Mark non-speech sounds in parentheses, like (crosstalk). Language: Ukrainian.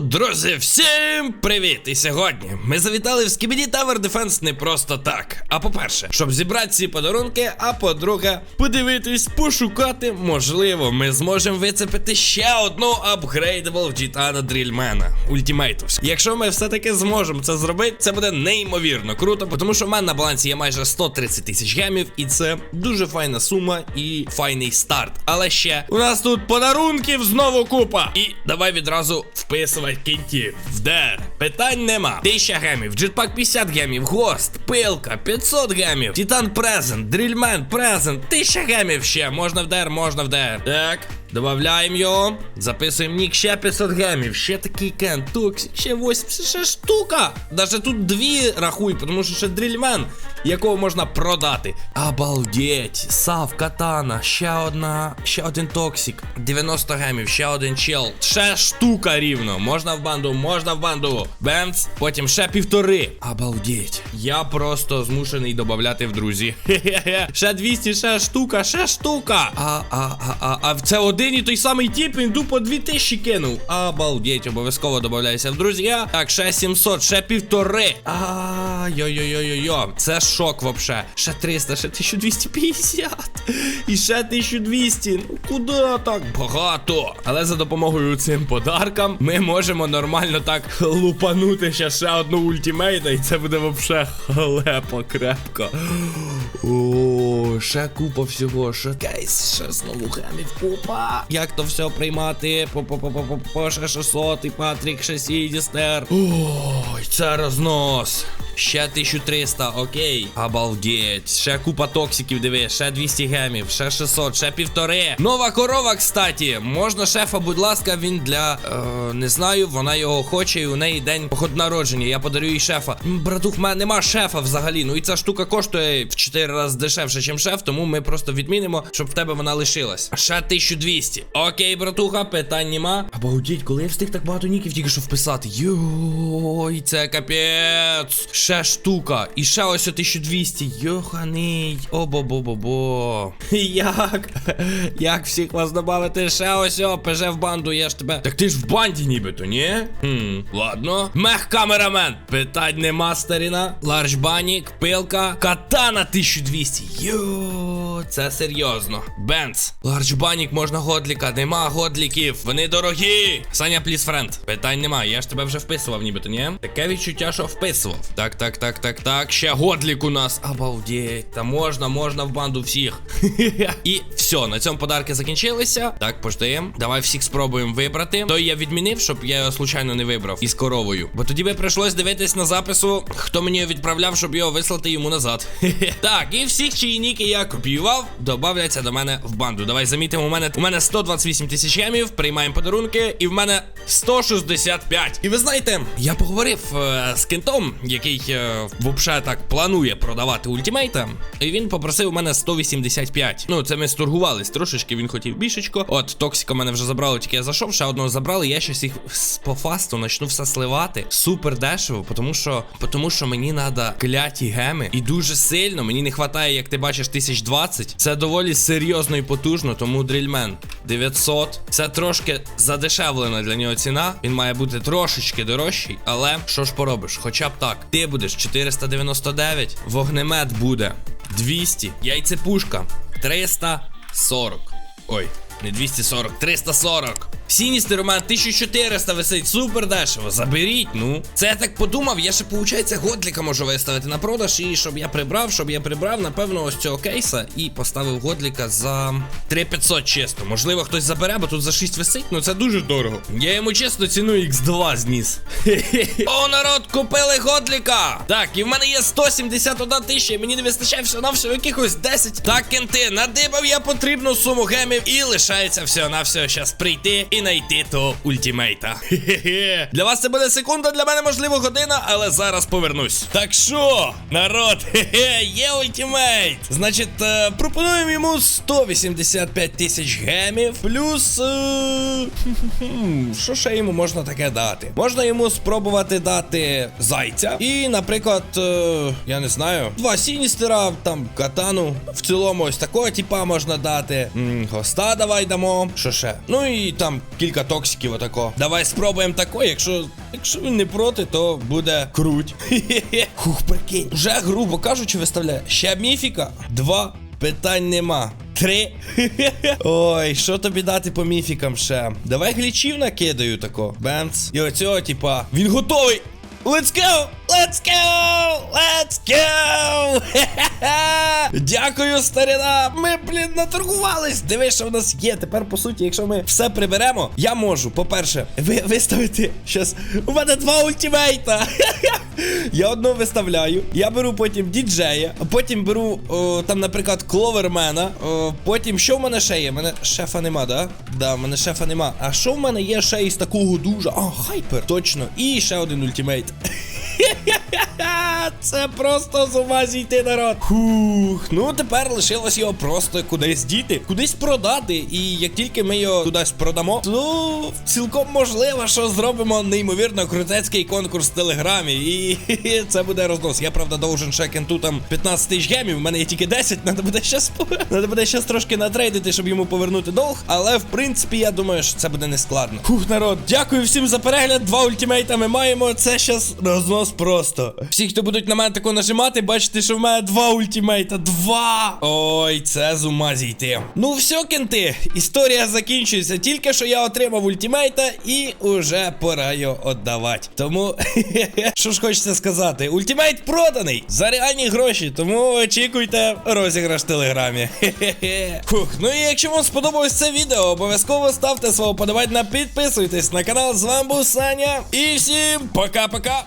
Друзі, всім привіт! І сьогодні ми завітали в Skibidi Tower Defense не просто так. А по-перше, щоб зібрати ці подарунки, а по-друге, подивитись, пошукати, можливо, ми зможемо вицепити ще одну апгрейдабл Джітана Дрільмена Ультімейтус. Якщо ми все-таки зможемо це зробити, це буде неймовірно круто, тому що в мене на балансі є майже 130 тисяч гемів, і це дуже файна сума і файний старт. Але ще у нас тут подарунків знову купа. І давай відразу вписувати кінтів. Вдер. Питань нема. 1000 гемів, джетпак 50 гемів, гост, пилка, 500 гемів, Титан презент, дрільмен презент, 1000 гемів ще. Можна вдер, можна вдер. Так. Добавляємо його, записуємо нік, ще 500 гемів, ще такий кен, токсик, ще 80, ще штука. Даже тут дві рахуй, тому що ще дрільмен, якого можна продати. Обалдеть, сав, катана, ще одна, ще один токсик, 90 гемів, ще один чел, ще штука рівно. Можна в банду, можна в банду. Бенц, потім ще півтори. Обалдеть. Я просто змушений додати в друзі. (laughs) Хе-хе-хе. Ще 200, ще штука, ще штука. А, а, а, а, а це один і той самий тип, він тупо 2000 кинув. Обалдеть, обов'язково додавайся в друзі. Так, ще 700, ще півтори. А, йо-йо-йо-йо-йо. Це шок вообще. Ще 300, ще 1250. І ще 1200. Ну куди так багато? Але за допомогою цим подаркам ми можемо нормально так лупанути ще ще одну ультимейта, і це буде вообще халепа крепко. О, ще купа всього, ще кейс, ще знову гемів купа. Як то все приймати? По-по-по-по-по, ще 600, і Патрік, ще Дістер. Ой, це рознос. Ще 1300, окей. Обалдеть. Ще купа токсиків, диви, ще 200 гемів, ще 600, ще півтори. Нова корова, кстати. Можна шефа, будь ласка, він для. Е, не знаю, вона його хоче, і у неї день поход народження. Я подарю їй шефа. Братух, в мене нема шефа взагалі. Ну і ця штука коштує в 4 рази дешевше, ніж шеф, тому ми просто відмінимо, щоб в тебе вона лишилась. Ще 1200. Окей, братуха, питань нема. Обалдеть, коли я встиг так багато ніків тільки що вписати. Йой, це капець. Ще штука. І ще ось 1200. Йоханий. Обо-бо-бо-бо. (laughs) Як? Як всіх вас добавити? Ще ось о, ПЖ в банду, я ж тебе. Так ти ж в банді нібито, ні? Хм, ладно. Мех камерамен. Питань нема, старіна. Ларч банік, пилка, катана 1200. Йо, це серйозно. Бенц. Ларч банік можна годліка. Нема годліків. Вони дорогі. Саня, пліс френд. Питань нема. Я ж тебе вже вписував, нібито, ні? Таке відчуття, що вписував. Так, так, так, так, так. Ще годлік у нас. Обалдеть. Та можна, можна в банду всіх. (laughs) І все, на цьому подарки закінчилися. Так, пождаємо. Давай всіх спробуємо вибрати. То я відмінив, щоб я його случайно не вибрав із коровою. Бо тоді би прийшлось дивитись на запису, хто мені його відправляв, щоб його вислати йому назад. (laughs) Так, і всіх, чиї ніки я копіював, добавляться до мене в банду. Давай замітимо, у мене у мене 128 тисяч гемів, приймаємо подарунки, і в мене 165. І ви знаєте, я поговорив е, з кентом, який е, вообще так планує продавати ультимейта. І він попросив у мене 185. Ну, це ми сторгувались трошечки, він хотів бішечко. От, Токсика мене вже забрали, тільки я зайшов, ще одного забрали. Я щось їх по фасту почну все сливати. Супер дешево, тому що, тому що мені треба кляті геми. І дуже сильно мені не вистачає, як ти бачиш, 1020. Це доволі серйозно і потужно, тому дрільмен 900. Це трошки задешевлена для нього ціна. Він має бути трошечки дорожчий, але що ж поробиш? Хоча б так. Ти будеш 499, вогнемет буде 200, яйцепушка 340. Ой, не 240, 340. Сіністер у мене 1400 висить, супер дешево. Заберіть, ну. Це я так подумав, я ще, виходить, годліка можу виставити на продаж. І щоб я прибрав, щоб я прибрав, напевно, ось цього кейса і поставив годліка за 3500 чисто. Можливо, хтось забере, бо тут за 6 висить, ну це дуже дорого. Я йому чесно ціну X2 зніс. (laughs) О, народ, купили годліка! Так, і в мене є 171 тисяча, і мені не вистачає всього на всього якихось 10. Так, кенти, надибав я потрібну суму гемів і лишається всього на всього щас прийти і знайти того ультимейта. (laughs) Хе-хе. Для вас це буде секунда, для мене можливо година, але зараз повернусь. Так що, народ, хе-хе, є ультимейт. Значить, е, пропонуємо йому 185 тисяч гемів, плюс. Е, що ще йому можна таке дати? Можна йому спробувати дати зайця. І, наприклад, е, я не знаю, два сіністера, там катану. В цілому ось такого типа можна дати. Хоста давай дамо. Що ще? Ну і там кілька токсиків отако. Давай спробуємо тако, якщо. Якщо він не проти, то буде круть. (laughs) Хух, прикинь. Вже грубо кажучи, виставляє. Ще міфіка. Два. Питань нема. Три. (laughs) Ой, що тобі дати по міфікам ще? Давай глічів накидаю тако. Бемц. І оцього, типа. Він готовий. Let's go! Let's go! Let's go! (laughs) Дякую, старина! Ми, блін, наторгувались! Диви, що в нас є. Тепер, по суті, якщо ми все приберемо, я можу, по-перше, ви виставити. Щас. У мене два ультимейта. (laughs) Хе-хе! Я одного виставляю, я беру потім діджея, потім беру, о, там, наприклад, кловермена. О, потім що в мене ще є? Мене шефа нема, да? Да, в мене шефа нема. А що в мене є ще із такого дуже? А, хайпер. Точно. І ще один ультимейт. (laughs) Це просто з ума зійти народ. Хух. Ну тепер лишилось його просто кудись діти, кудись продати. І як тільки ми його кудись продамо, то цілком можливо, що зробимо неймовірно крутецький конкурс в телеграмі. І (laughs) це буде рознос. Я правда должен ще кенту там 15 тисяч гемів. У мене є тільки 10, треба буде щас (laughs) Надо буде щас трошки натрейдити, щоб йому повернути долг. Але в принципі, я думаю, що це буде не складно. Хух, народ, дякую всім за перегляд. Два ультимейта ми маємо. Це щас рознос просто. Всі, хто будуть на мене тако нажимати, бачите, що в мене два ультимейта. Два! Ой, це з ума зійти. Ну все, кенти, історія закінчується. Тільки що я отримав ультимейта і уже пора його віддавати. Тому, (laughs) що ж хочеться сказати, ультимейт проданий за реальні гроші, тому очікуйте розіграш в телеграмі. (laughs) Фух, ну і якщо вам сподобалось це відео, обов'язково ставте свого подавання, підписуйтесь на канал. З вами був Саня. І всім пока-пока.